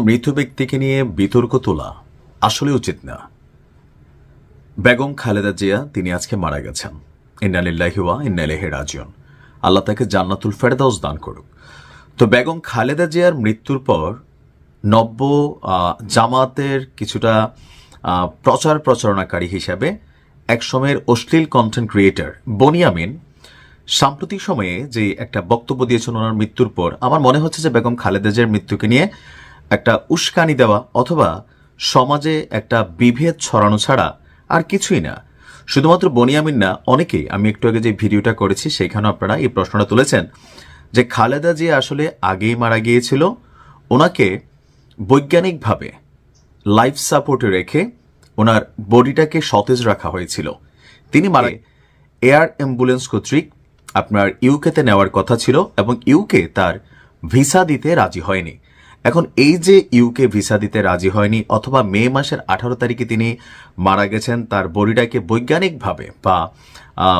মৃত ব্যক্তিকে নিয়ে বিতর্ক তোলা আসলে উচিত না। বেগম খালেদা জিয়া, তিনি আজকে মারা গেছেন। ইন্নালিল্লাহিওয়া ইন্নালিহে রাজিয়ন আল্লাহ তাকে জান্নাতুল ফেরদাউস দান করুক। তো বেগম খালেদা জিয়ার মৃত্যুর পর নব্য জামাতের কিছুটা প্রচার প্রচারণাকারী হিসাবে একসময়ের অশ্লীল কন্টেন্ট ক্রিয়েটর বনিয়ামিন সাম্প্রতিক সময়ে যে একটা বক্তব্য দিয়েছেন ওনার মৃত্যুর পর, আমার মনে হচ্ছে যে বেগম খালেদা জিয়ার মৃত্যুকে নিয়ে একটা উস্কানি দেওয়া অথবা সমাজে একটা বিভেদ ছড়ানো ছাড়া আর কিছুই না। শুধুমাত্র বনিয়ামিন না, অনেকেই, আমি একটু আগে যে ভিডিওটা করেছি সেখানে আপনারা এই প্রশ্নটা তুলেছেন যে খালেদা জিয়া আসলে আগেই মারা গিয়েছিল, ওনাকে বৈজ্ঞানিকভাবে লাইফ সাপোর্টে রেখে ওনার বডিটাকে সতেজ রাখা হয়েছিল। তিনি মারা এয়ার অ্যাম্বুলেন্স কর্তৃক আপনার ইউকেতে নেওয়ার কথা ছিল এবং ইউকে তার ভিসা দিতে রাজি হয়নি। এখন এই যে ইউকে ভিসা দিতে রাজি হয়নি অথবা মে মাসের আঠারো তারিখে তিনি মারা গেছেন, তার বডিটাকে বৈজ্ঞানিকভাবে বা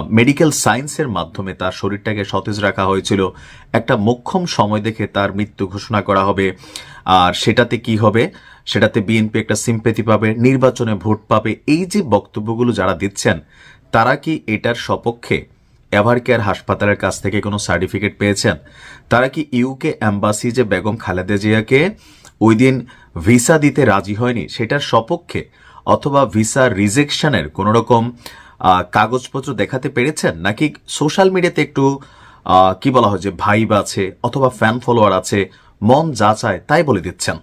মেডিকেল সায়েন্সের মাধ্যমে তার শরীরটাকে সতেজ রাখা হয়েছিল। একটা মোক্ষম সময় দেখে তার মৃত্যু ঘোষণা করা হবে। আর সেটাতে কি হবে? সেটাতে বিএনপি একটা সিম্পেথি পাবে, নির্বাচনে ভোট পাবে। এই যে বক্তব্যগুলো যারা দিচ্ছেন, তারা কি এটার সপক্ষে এভার কেয়ার হাসপাতালের কাছ থেকে কোনো সার্টিফিকেট পেয়েছেন? তারা কি ইউকে অ্যাম্বাসি যে বেগম খালেদা জিয়াকে ওই দিন ভিসা দিতে রাজি হয়নি সেটার সপক্ষে অথবা ভিসা রিজেকশনের কোনো রকম কাগজপত্র দেখাতে পেরেছেন? নাকি সোশ্যাল মিডিয়াতে একটু কি বলা হয় যে ভাইব আছে অথবা ফ্যান ফলোয়ার আছে, মন যা চায় তাই বলে দিচ্ছেন।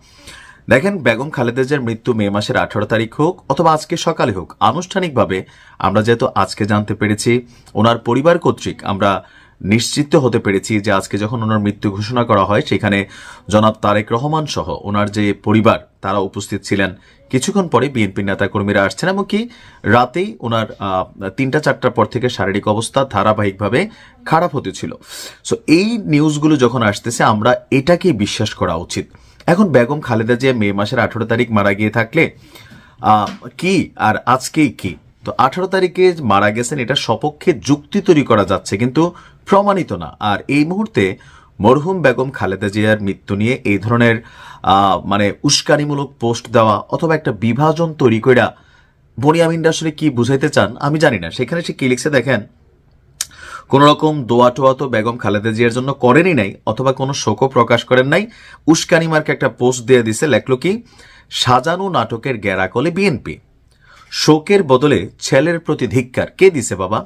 দেখেন, বেগম খালেদা জিয়ার মৃত্যু মে মাসের আঠারো তারিখ হোক অথবা আজকে সকালে হোক, আনুষ্ঠানিকভাবে আমরা যেহেতু আজকে জানতে পেরেছি, ওনার পরিবার কর্তৃক আমরা নিশ্চিত হতে পেরেছি যে আজকে যখন ওনার মৃত্যু ঘোষণা করা হয়, সেখানে জনাব তারেক রহমান সহ ওনার যে পরিবার, তারা উপস্থিত ছিলেন। কিছুক্ষণ পরে বিএনপি নেতাকর্মীরা আসছেন এমনকি রাতেই ওনার তিনটা, চারটার পর থেকে শারীরিক অবস্থা ধারাবাহিকভাবে খারাপ হতেছিল সো এই নিউজগুলো যখন আসতেছে, আমরা এটাকেই বিশ্বাস করা উচিত। এখন বেগম খালেদা জিয়া মে মাসের আঠারো তারিখ মারা গিয়ে থাকলে কি আর আজকেই কি? তো আঠারো তারিখে মারা গেছেন, এটা সপক্ষে যুক্তি তৈরি করা যাচ্ছে, কিন্তু প্রমাণিত না। আর এই মুহূর্তে মরহুম বেগম খালেদা জিয়ার মৃত্যু নিয়ে এই ধরনের মানে উস্কানিমূলক পোস্ট দেওয়া অথবা একটা বিভাজন তৈরি করা বনিয়ামিনরা আসলে কি বুঝাইতে চান, আমি জানি না। সেখানে সে কি লিখছে দেখেন কোন রকম দোয়া টোয়া তো বেগম খালেদা জিয়ার জন্য করেনই নাই, অথবা কোনো শোকও প্রকাশ করেন নাই। উস্কানি মার্কে একটা পোস্ট দিয়ে দিছে, লেখলো কি, সাজানো নাটকের গ্যারাকলে বিএনপি শোকের বদলে ছেলের প্রতি ধিক্কার। কে দিছে বাবা?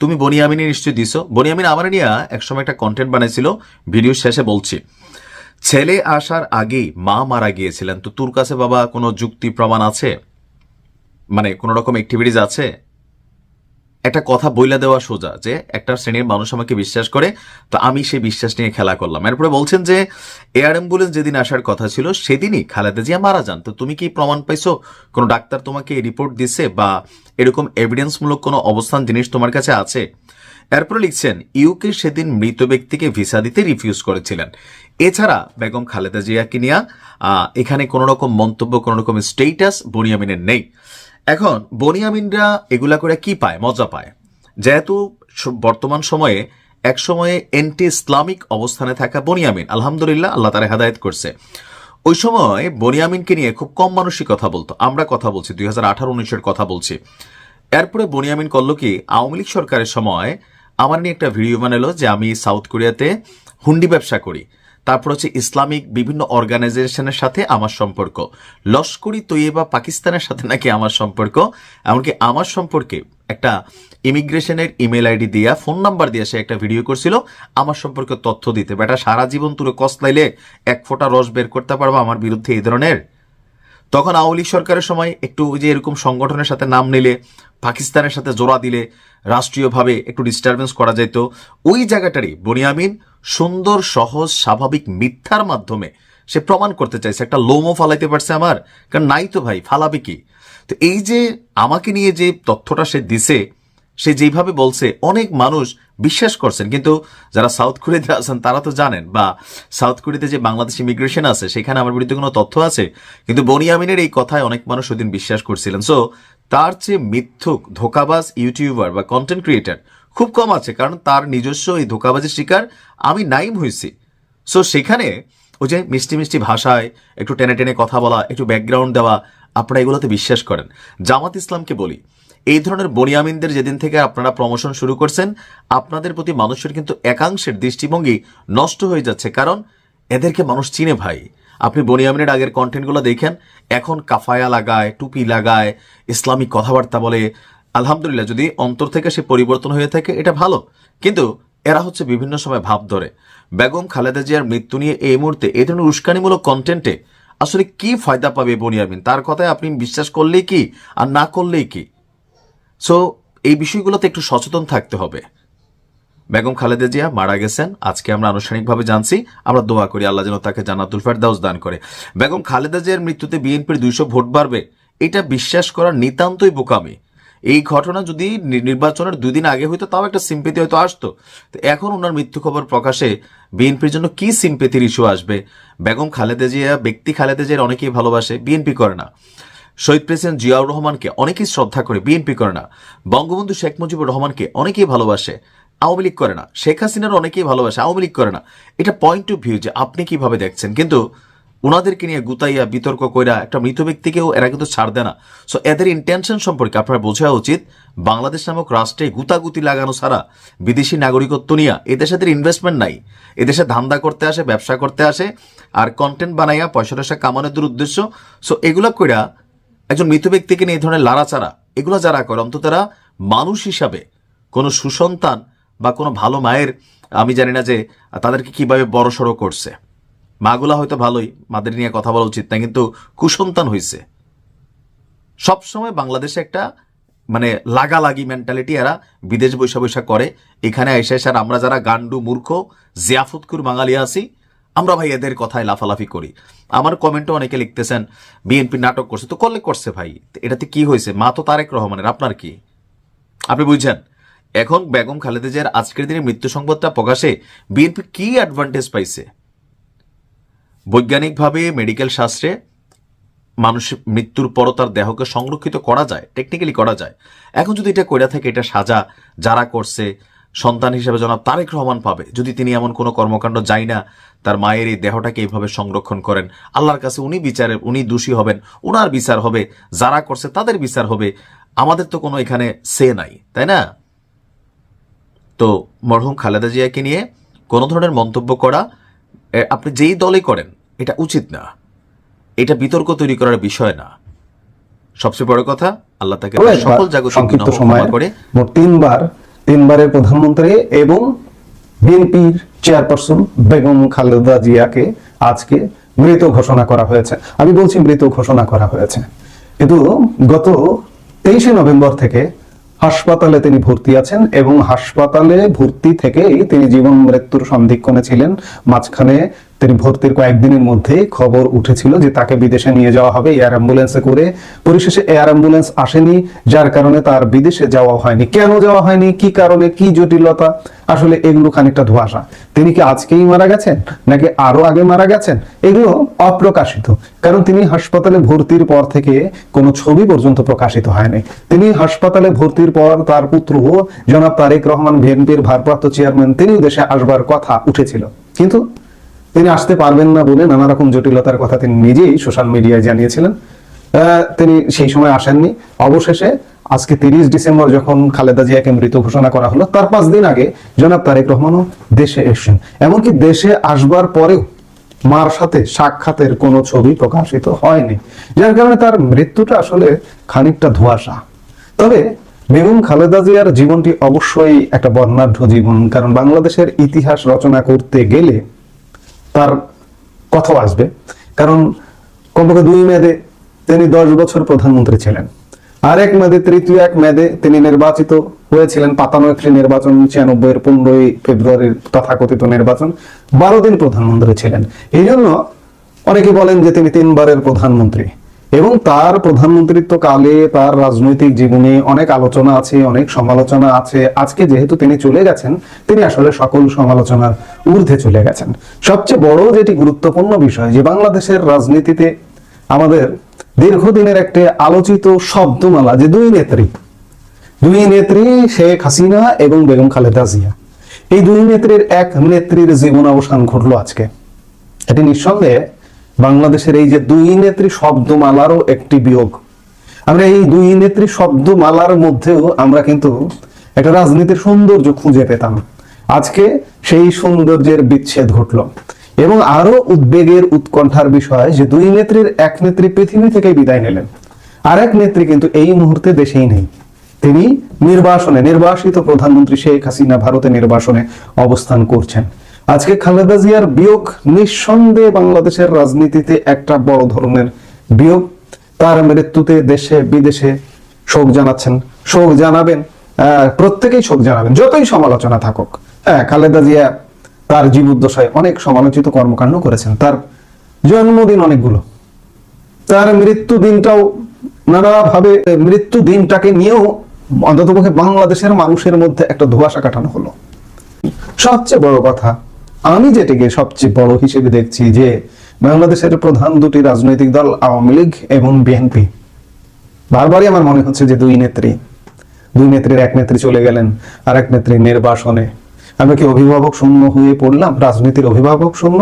তুমি বনিয়ামিনে নিশ্চয়ই দিছো। বনিয়ামিন আমার নিয়ে একসময় একটা কন্টেন্ট বানাইছিল ভিডিও শেষে বলছি, ছেলে আসার আগেই মা মারা গিয়েছিলেন, তো তোর কাছে বাবা কোনো যুক্তি প্রমাণ আছে? মানে কোনো রকম অ্যাক্টিভিটিস আছে? একটা কথা বইলা দেওয়া সোজা যে একটা শ্রেণির মানুষ আমাকে বিশ্বাস করে, তো আমি সেই বিশ্বাস নিয়ে খেলা করলাম। এরপরে বলছেন যে এয়ার অ্যাম্বুলেন্স যেদিন আসার কথা ছিল, সেদিনই খালেদা জিয়া মারা যান। তো তুমি কি প্রমাণ পাইছো? কোনো ডাক্তার তোমাকে রিপোর্ট দিছে বা এরকম এভিডেন্সমূলক কোনো অবস্থান জিনিস তোমার কাছে আছে? এরপরে লিখছেন, ইউকে সেদিন মৃত ব্যক্তিকে ভিসা দিতে রিফিউজ করেছিলেন। এছাড়া বেগম খালেদা জিয়াকে নিয়ে এখানে কোনো রকম মন্তব্য, কোনো রকম স্টেটাস বনিয়ামিনের নেই। এখন, বনিয়ামিনরা এগুলা করে কি পায়? মজা পায়। যেহেতু বর্তমান সময়ে, এক সময়ে এন্টি ইসলামিক অবস্থানে থাকা বনিয়ামিন, আলহামদুলিল্লাহ আল্লাহ তারা হেদায়ত করছে। ওই সময় বনিয়ামিনকে নিয়ে খুব কম মানুষই কথা বলতো। আমরা কথা বলছি, দুই হাজার আঠারো উনিশের কথা বলছি। এরপরে বনিয়ামিন করল কি, আওয়ামী লীগ সরকারের সময় আমার নিয়ে একটা ভিডিও বানালো যে আমি সাউথ কোরিয়াতে হুন্ডি ব্যবসা করি। তারপর হচ্ছে ইসলামিক বিভিন্ন অর্গানাইজেশনের সাথে আমার সম্পর্ক। লস্করি, তৈয়বা পাকিস্তানের সাথে নাকি আমার সম্পর্ক। এমনকি আমার সম্পর্কে একটা ইমিগ্রেশনের ইমেল আইডি দিয়া, ফোন নাম্বার দিয়ে সে একটা ভিডিও করছিল। আমার সম্পর্কে তথ্য দিতে। বেটা, সারা জীবন তুলে কসলাইলে এক ফোঁটা রস বের করতে পারব আমার বিরুদ্ধে এই ধরনের? তখন আওয়ামী লীগ সরকারের সময় একটু যে এরকম সংগঠনের সাথে নাম নিলে, পাকিস্তানের সাথে জোড়া দিলে, রাষ্ট্রীয়ভাবে একটু ডিস্টারবেন্স করা যেত ওই জায়গাটারই, বনিয়ামিন সুন্দর, সহজ, স্বাভাবিক মিথ্যার মাধ্যমে সে প্রমাণ করতে চাইছে। একটা লোমও ফালাইতে পারছে আমার। কারণ নাই তো ভাই, ফালাবে কি? তো এই যে আমাকে নিয়ে যে তথ্যটা সে দিছে, সে যেভাবে বলছে, অনেক মানুষ বিশ্বাস করছেন। কিন্তু যারা সাউথ কোরিয়াতে আছেন, তারা তো জানেন, বা সাউথ কোরিয়াতে যে বাংলাদেশ ইমিগ্রেশন আছে, সেখানে আমার বিরুদ্ধে কোনো তথ্য আছে? কিন্তু বনিয়ামিনের এই কথায় অনেক মানুষ ওদিন বিশ্বাস করছিলেন। সো তার চেয়ে মিথ্যুক, ধোকাবাজ ইউটিউবার বা কন্টেন্ট ক্রিয়েটার খুব কম আছে, কারণ তার নিজস্ব এই ধোকাবাজের শিকার আমি নাইম হয়েছি। সো সেখানে ওই যে মিষ্টি মিষ্টি ভাষায়, একটু টেনে টেনে কথা বলা, একটু ব্যাকগ্রাউন্ড দেওয়া, আপনারা এগুলোতে বিশ্বাস করেন। জামাত ইসলামকে বলি, এই ধরনের বনিয়ামিনদের যেদিন থেকে আপনারা প্রমোশন শুরু করছেন, আপনাদের প্রতি মানুষের কিন্তু একাংশের দৃষ্টিভঙ্গি নষ্ট হয়ে যাচ্ছে, কারণ এদেরকে মানুষ চিনে ভাই। আপনি বনিয়ামিনের আগের কন্টেন্টগুলো দেখেন, এখন কাফায়া লাগায়, টুপি লাগায়, ইসলামিক কথাবার্তা বলে আলহামদুলিল্লাহ, যদি অন্তর থেকে সে পরিবর্তন হয়ে থাকে, এটা ভালো। কিন্তু এরা হচ্ছে বিভিন্ন সময় ভাব ধরে। বেগম খালেদা জিয়ার মৃত্যু নিয়ে এই মুহূর্তে এই ধরনের উস্কানিমূলক কন্টেন্টে আসলে কি ফায়দা পাবে বনিয়ামিন তার কথায় আপনি বিশ্বাস করলেই কি, আর না করলেই কি? সো এই বিষয়গুলোতে একটু সচেতন থাকতে হবে। বেগম খালেদা জিয়া মারা গেছেন। আজকে আমরা আনুষ্ঠানিকভাবে জানছি। আমরা দোয়া করি আল্লাহ যেন তাকে জান্নাতুল ফেরদাউস দান করে। বেগম খালেদা জিয়ার মৃত্যুতে বিএনপির দুইশো ভোট বাড়বে, এটা বিশ্বাস করা নিতান্তই বোকামি। এই ঘটনা যদি নির্বাচনের দুই দিন আগে হইতো, তাও একটা সিম্পেতি হয়তো আসতো। তো এখন ওনার মৃত্যু খবর প্রকাশে বিএনপির জন্য কি সিম্পেতির ইস্যু আসবে? বেগম খালেদা জিয়া, ব্যক্তি খালেদা জিয়ার অনেকেই ভালোবাসে, বিএনপি করে না। শহীদ প্রেসিডেন্ট জিয়াউর রহমানকে অনেকেই শ্রদ্ধা করে, বিএনপি করে না। বঙ্গবন্ধু শেখ মুজিবুর রহমানকে অনেকেই ভালোবাসে, আওয়ামী লীগ করে না। শেখ হাসিনার অনেকেই ভালোবাসে, আওয়ামী লীগ করে না। এটা পয়েন্ট অফ ভিউ যে আপনি কীভাবে দেখছেন? কিন্তু ওনাদেরকে নিয়ে গুতাইয়া বিতর্ক কইরা একটা মৃত ব্যক্তিকেও এরা কিন্তু ছাড় দেয় না। সো এদের ইন্টেনশন সম্পর্কে আপনার বোঝা উচিত, বাংলাদেশ নামক রাষ্ট্রে গুতাগুতি লাগানো ছাড়া বিদেশি নাগরিকত্ব নিয়ে এদেশে এদের ইনভেস্টমেন্ট নাই। এদেশে ধান্দা করতে আসে, ব্যবসা করতে আসে, আর কন্টেন্ট বানাইয়া পয়সা টয়সা কামানোর উদ্দেশ্য। সো এগুলো কইরা একজন মৃত ব্যক্তিকে নিয়ে এই ধরনের লাড়াচাড়া, এগুলো যারা করে, অন্তত তারা মানুষ হিসাবে, কোনো সুসন্তান বা কোনো ভালো মায়ের, আমি জানি না যে তাদেরকে কীভাবে বড় সড়ো করছে। মাগুলা হয়তো ভালোই, মাদের নিয়ে কথা বলা উচিত না, কিন্তু কুসন্তান হয়েছে সবসময় বাংলাদেশে একটা মানে লাগালাগি মেন্টালিটি এরা বিদেশ বৈশা বৈশা করে। এখানে এসে এসে আর আমরা যারা গান্ডু, মূর্খ জিয়াফতকুর বাঙালি আছি, আমরা ভাই এদের কথায় লাফালাফি করি। আমার কমেন্টও অনেকে লিখতেছেন বিএনপি নাটক করছে, তো করলে করছে ভাই, এটাতে কি হয়েছে? মা তো তারেক রহমানের, আপনার কি? আপনি বুঝছেন? এখন বেগম খালেদা জিয়ার আজকের দিনে মৃত্যু সংবাদটা প্রকাশে বিএনপি কি অ্যাডভান্টেজ পাইছে? বৈজ্ঞানিকভাবে মেডিকেল শাস্ত্রে মানুষ মৃত্যুর পরও তার দেহকে সংরক্ষিত করা যায় টেকনিক্যালি করা যায়। এখন যদি এটা কইরা থাকে, এটা সাজা যারা করছে, সন্তান হিসেবে জনাব তারেক রহমান পাবে। যদি তিনি এমন কোনো কর্মকাণ্ড যাই না, তার মায়ের এই দেহটাকে এইভাবে সংরক্ষণ করেন, আল্লাহর কাছে উনি বিচারের উনি দোষী হবেন ওনার বিচার হবে, যারা করছে তাদের বিচার হবে, আমাদের তো কোনো এখানে সে নাই, তাই না? তো মরহুম খালেদা জিয়াকে নিয়ে কোনো ধরনের মন্তব্য করা আপনি যেই দলে করেন এটা উচিত না। এটা বিতর্ক তৈরি করার বিষয় না। সবচেয়ে বড় কথা আল্লাহ তাকে সকল জাগতিক সংক্ষিপ্ত সময়ে করে। মোট তিনবার তিনবারের প্রধানমন্ত্রী এবং বিএনপির চেয়ারপারসন বেগম খালেদা জিয়াকে আজকে মৃত ঘোষণা করা হয়েছে। আমি বলছি মৃত ঘোষণা করা হয়েছে। কিন্তু গত তেইশে নভেম্বর থেকে হাসপাতালে তিনি ভর্তি আছেন এবং হাসপাতালে ভর্তি থেকেই তিনি জীবন মৃত্যুর সন্ধিক্ষণে ছিলেন। মাঝখানে তিনি ভর্তির কয়েকদিনের মধ্যে খবর উঠেছিল যে তাকে বিদেশে নিয়ে যাওয়া হবে এয়ার অ্যাম্বুলেন্সে করে। পরিশেষে এয়ার অ্যাম্বুলেন্স আসেনি, যার কারণে তার বিদেশে যাওয়া হয়নি। কেন যাওয়া হয়নি? কি কারণে? কি জটিলতা? আসলে এগুলো খানিকটা ধোয়াশা। তিনি কি আজকেই মারা গেছেন, নাকি আরও আগে মারা গেছেন? এগুলো অপ্রকাশিত, কারণ তিনি হাসপাতালে ভর্তির পর থেকে কোনো ছবি পর্যন্ত প্রকাশিত হয়নি। তিনি হাসপাতালে ভর্তির পর তার পুত্র জনাব তারেক রহমান বিএনপির ভারপ্রাপ্ত চেয়ারম্যান তিনি দেশে আসবার কথা উঠেছিল। কিন্তু তিনি আসতে পারবেন না বলে নানা রকম জটিলতার কথা তিনি নিজেই সোশ্যাল মিডিয়ায় জানিয়েছিলেন। তিনি সেই সময় আসেননি। অবশেষে আজকে তিরিশ ডিসেম্বর যখন খালেদা জিয়াকে মৃত ঘোষণা করা হলো, তার পাঁচ দিন আগে জনাব তারেক রহমানও দেশে এসেছেন। এমনকি দেশে আসবার পরেও মার সাথে সাক্ষাতের কোনো ছবি প্রকাশিত হয়নি। যার কারণে তার মৃত্যুটা আসলে খানিকটা ধোঁয়াশা। তবে বেগম খালেদা জিয়ার জীবনটি অবশ্যই একটা বর্ণাঢ্য জীবন, কারণ বাংলাদেশের ইতিহাস রচনা করতে গেলে তার কথাও আসবে। কারণ কমপক্ষে দুই মেয়াদে তিনি দশ বছর প্রধানমন্ত্রী ছিলেন। আর এক মেয়াদে, তৃতীয় এক মেয়াদে তিনি নির্বাচিত হয়েছিলেন পাতানো একটি নির্বাচন ছিয়ানব্বই এর পনেরোই ফেব্রুয়ারির তথাকথিত নির্বাচন। বারো দিন প্রধানমন্ত্রী ছিলেন। এই জন্য অনেকে বলেন যে তিনি তিনবারের প্রধানমন্ত্রী। এবং তার প্রধানমন্ত্রিত্ব কালে তার রাজনৈতিক জীবনে অনেক আলোচনা আছে, অনেক সমালোচনা আছে। আজকে যেহেতু তিনি চলে গেছেন, তিনি আসলে সকল সমালোচনার ঊর্ধ্বে চলে গেছেন। সবচেয়ে বড় যেটি গুরুত্বপূর্ণ বিষয়, যে বাংলাদেশের রাজনীতিতে আমাদের দীর্ঘদিনের একটি আলোচিত শব্দমালা, যে দুই নেত্রী দুই নেত্রী শেখ হাসিনা এবং বেগম খালেদা জিয়া। এই দুই নেত্রীর এক নেত্রীর জীবন অবসান ঘটলো আজকে। এটি নিঃসন্দেহে বাংলাদেশের এই যে দুই নেত্রী শব্দমালারও একটি বিয়োগ। আমরা এই দুই নেত্রী শব্দমালার মধ্যেও আমরা কিন্তু একটা রাজনীতির সৌন্দর্য খুঁজে পেতাম। আজকে সেই সৌন্দর্যের বিচ্ছেদ ঘটল। এবং আরও উদ্বেগের উৎকণ্ঠার বিষয় যে দুই নেত্রীর এক নেত্রী পৃথিবী থেকে বিদায় নিলেন। আর এক নেত্রী কিন্তু এই মুহূর্তে দেশেই নেই। তিনি নির্বাসনে, নির্বাসিত প্রধানমন্ত্রী শেখ হাসিনা ভারতে নির্বাসনে অবস্থান করছেন। আজকে খালেদা জিয়ার বিয়োগ নিঃসন্দেহে বাংলাদেশের রাজনীতিতে একটা বড় ধরনের বিয়োগ। তার মৃত্যুতে দেশে, বিদেশে শোক জানাচ্ছেন। শোক জানাবেন প্রত্যেকেই শোক জানাবেন, যতই সমালোচনা থাকুক। হ্যাঁ খালেদা জিয়া তার জীবদ্দশায় অনেক সমালোচিত কর্মকাণ্ড করেছেন। তার জন্মদিন অনেকগুলো। তার মৃত্যু দিনটাও নানাভাবে মৃত্যু দিনটাকে নিয়েও অন্ততপক্ষে বাংলাদেশের মানুষের মধ্যে একটা ধোঁয়াশা কাটানো হলো। সবচেয়ে বড় কথা আমি যেটিকে সবচেয়ে বড় হিসেবে দেখছি যে বাংলাদেশের প্রধান দুটি রাজনৈতিক দল আওয়ামী লীগ এবং বিএনপি। বারবারই আমার মনে হচ্ছে যে দুই নেত্রী, দুই নেত্রীর এক নেত্রী চলে গেলেন আর এক নেত্রী নির্বাসনে। আমরা কি অভিভাবক শূন্য হয়ে পড়লাম? রাজনীতির অভিভাবক শূন্য?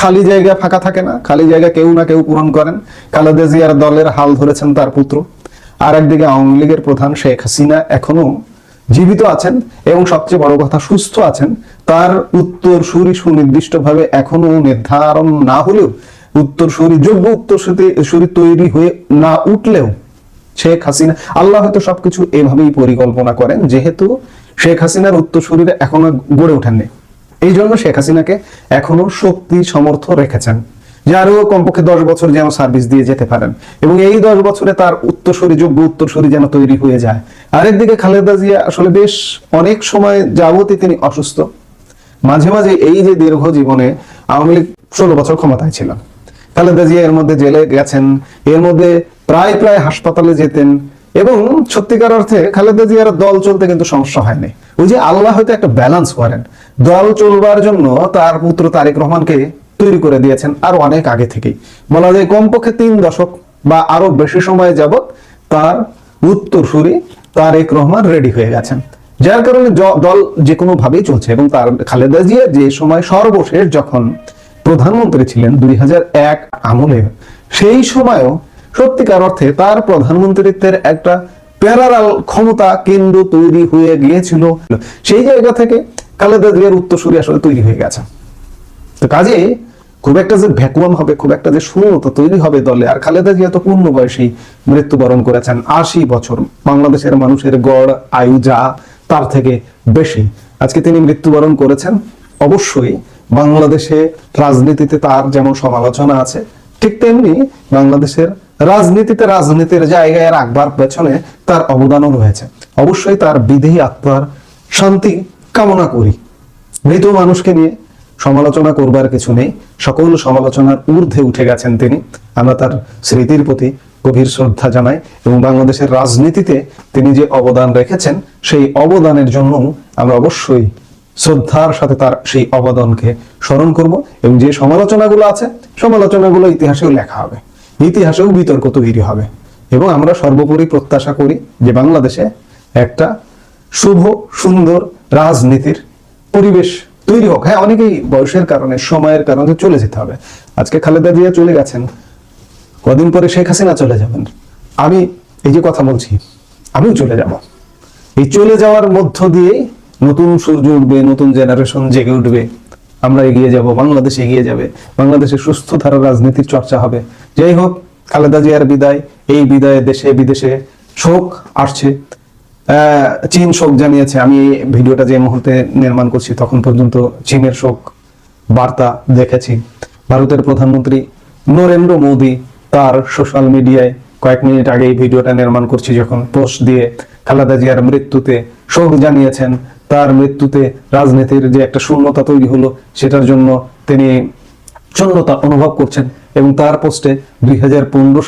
খালি জায়গা ফাঁকা থাকে না। খালি জায়গা কেউ না কেউ পূরণ করেন। খালেদা জিয়ার দলের হাল ধরেছেন তার পুত্র। আর একদিকে আওয়ামী লীগের প্রধান শেখ হাসিনা এখনও জীবিত আছেন এবং সবচেয়ে বড় কথা, সুস্থ আছেন তার উত্তর সুরি সুনির্দিষ্টভাবে এখনও নির্ধারণ না হলেও উত্তর সুরি যোগ্য উত্তর সুরি তৈরি হয়ে না উঠলেও শেখ হাসিনা, আল্লাহ হয়তো সবকিছু এভাবেই পরিকল্পনা করেন, যেহেতু শেখ হাসিনার উত্তর শরীরে এখনও গড়ে ওঠেননি। এই জন্য শেখ হাসিনাকে এখনও শক্তি সমর্থ রেখেছেন, যে আরও কমপক্ষে দশ বছর যেন সার্ভিস দিয়ে যেতে পারেন এবং এই দশ বছরে তার উত্তরসূরি, যোগ্য উত্তরসূরি যেন তৈরি হয়ে যায়। আরেকদিকে খালেদা জিয়া আসলে বেশ অনেক সময় যাবতই তিনি অসুস্থ। মাঝে মাঝে এই যে দীর্ঘ জীবনে আওয়ামী লীগ ষোলো বছর ক্ষমতায় ছিল। খালেদা জিয়া এর মধ্যে জেলে গেছেন, এর মধ্যে প্রায় প্রায় হাসপাতালে যেতেন এবং সত্যিকার অর্থে খালেদা জিয়ার দল চলতে কিন্তু সমস্যা হয়নি। ওই যে আল্লাহ হয়তো একটা ব্যালেন্স করেন। দল চলবার জন্য তার পুত্র তারেক রহমানকে তৈরি করে দিয়েছেন আর অনেক আগে থেকেই। বলা যায় কমপক্ষে তিন দশক বা আরও বেশি সময় যাবত তার উত্তরসূরি তারেক রহমান রেডি হয়ে গেছেন। যার কারণে দল যে কোনো ভাবেই চলছে এবং তার খালেদা জিয়া যে সময় সর্বশেষ যখন প্রধানমন্ত্রী ছিলেন দুই আমলে, সেই সময়ও সত্যিকার অর্থে তার প্রধানমন্ত্রীত্বের একটা প্যারারাল ক্ষমতা কেন্দ্র তৈরি হয়ে গিয়েছিল। সেই জায়গা থেকে খালেদা জিয়ার উত্তরসূরি আসলে তৈরি হয়ে গেছে। তো কাজে খুব একটা যে ভ্যাকুয়াম হবে, খুব একটা যে শূন্যতা তৈরি হবে দলে, আর খালেদা জিয়া তো পূর্ণ বয়সী মৃত্যুবরণ করেছেন আশি বছর। বাংলাদেশের মানুষের গড়, আয়ু যা তার থেকে বেশি। আজকে তিনি মৃত্যুবরণ করেছেন। অবশ্যই বাংলাদেশে রাজনীতিতে তার যেমন সমালোচনা আছে, ঠিক তেমনি বাংলাদেশের রাজনীতিতে রাজনীতির জায়গায় রাখবার পেছনে তার অবদানও রয়েছে। অবশ্যই তার বিদেহী আত্মার শান্তি কামনা করি। মৃত মানুষকে নিয়ে সমালোচনা করবার কিছু নেই। সকল সমালোচনার ঊর্ধ্বে উঠে গেছেন তিনি। আমরা তার স্মৃতির প্রতি গভীর শ্রদ্ধা জানাই এবং বাংলাদেশের রাজনীতিতে তিনি যে অবদান রেখেছেন, সেই অবদানের জন্য আমরা অবশ্যই শ্রদ্ধার সাথে তার সেই অবদানকে স্মরণ করব এবং যে সমালোচনাগুলো আছে, সমালোচনাগুলো ইতিহাসেও লেখা হবে। ইতিহাসেও বিতর্ক তৈরি হবে এবং আমরা সর্বোপরি প্রত্যাশা করি যে বাংলাদেশে একটা শুভ, সুন্দর রাজনীতির পরিবেশ তৈরি হোক। হ্যাঁ অনেকেই বয়সের কারণে, সময়ের কারণে চলে যেতে হবে। আজকে খালেদা জিয়া চলে গেছেন। কদিন পরে শেখ হাসিনা চলে যাবেন। আমি এই যে কথা বলছি, আমিও চলে যাব। এই চলে যাওয়ার মধ্য দিয়ে নতুন সূর্য উঠবে, নতুন জেনারেশন জেগে উঠবে। আমরা এগিয়ে যাব, বাংলাদেশ এগিয়ে যাবে। বাংলাদেশে সুস্থ ধারা রাজনীতির চর্চা হবে। যাই হোক, খালেদা জিয়ার বিদায়, এই বিদায়ে দেশে বিদেশে শোক আসছে। চীন শোক জানিয়েছে। আমি এই ভিডিওটা যে মুহূর্তে নির্মাণ করছি, তখন পর্যন্ত চীনের শোক বার্তা দেখেছি। ভারতের প্রধানমন্ত্রী নরেন্দ্র মোদী তার সোশ্যাল মিডিয়ায় কয়েক মিনিট আগে এই ভিডিওটা নির্মাণ করছি যখন পোস্ট দিয়ে খালেদা জিয়ার মৃত্যুতে শোক জানিয়েছেন। তার মৃত্যুতে রাজনীতির যে একটা শূন্যতা তৈরি হলো, সেটার জন্য তিনি শূন্যতা অনুভব করছেন এবং তার পোস্টে দুই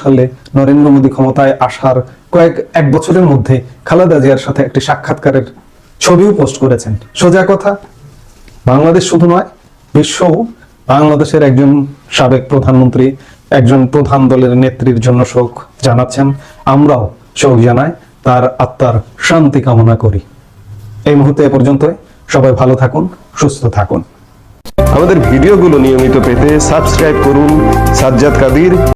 সালে নরেন্দ্র মোদী ক্ষমতায় আসার কয়েক, এক বছরের মধ্যে খালেদা জিয়ার সাথে একটি সাক্ষাৎকারের ছবিও পোস্ট করেছেন। সোজা কথা, বাংলাদেশ শুধু নয়, বিশ্বও বাংলাদেশের একজন সাবেক প্রধানমন্ত্রী একজন প্রধান দলের নেত্রীর জন্য শোক জানাচ্ছেন। আমরাও শোক জানাই, তার আত্মার শান্তি কামনা করি। এই মুহূর্তে এ পর্যন্ত সবাই ভালো থাকুন, সুস্থ থাকুন। আমাদের ভিডিওগুলো নিয়মিত পেতে সাবস্ক্রাইব করুন সাজ্জাদ কাদির।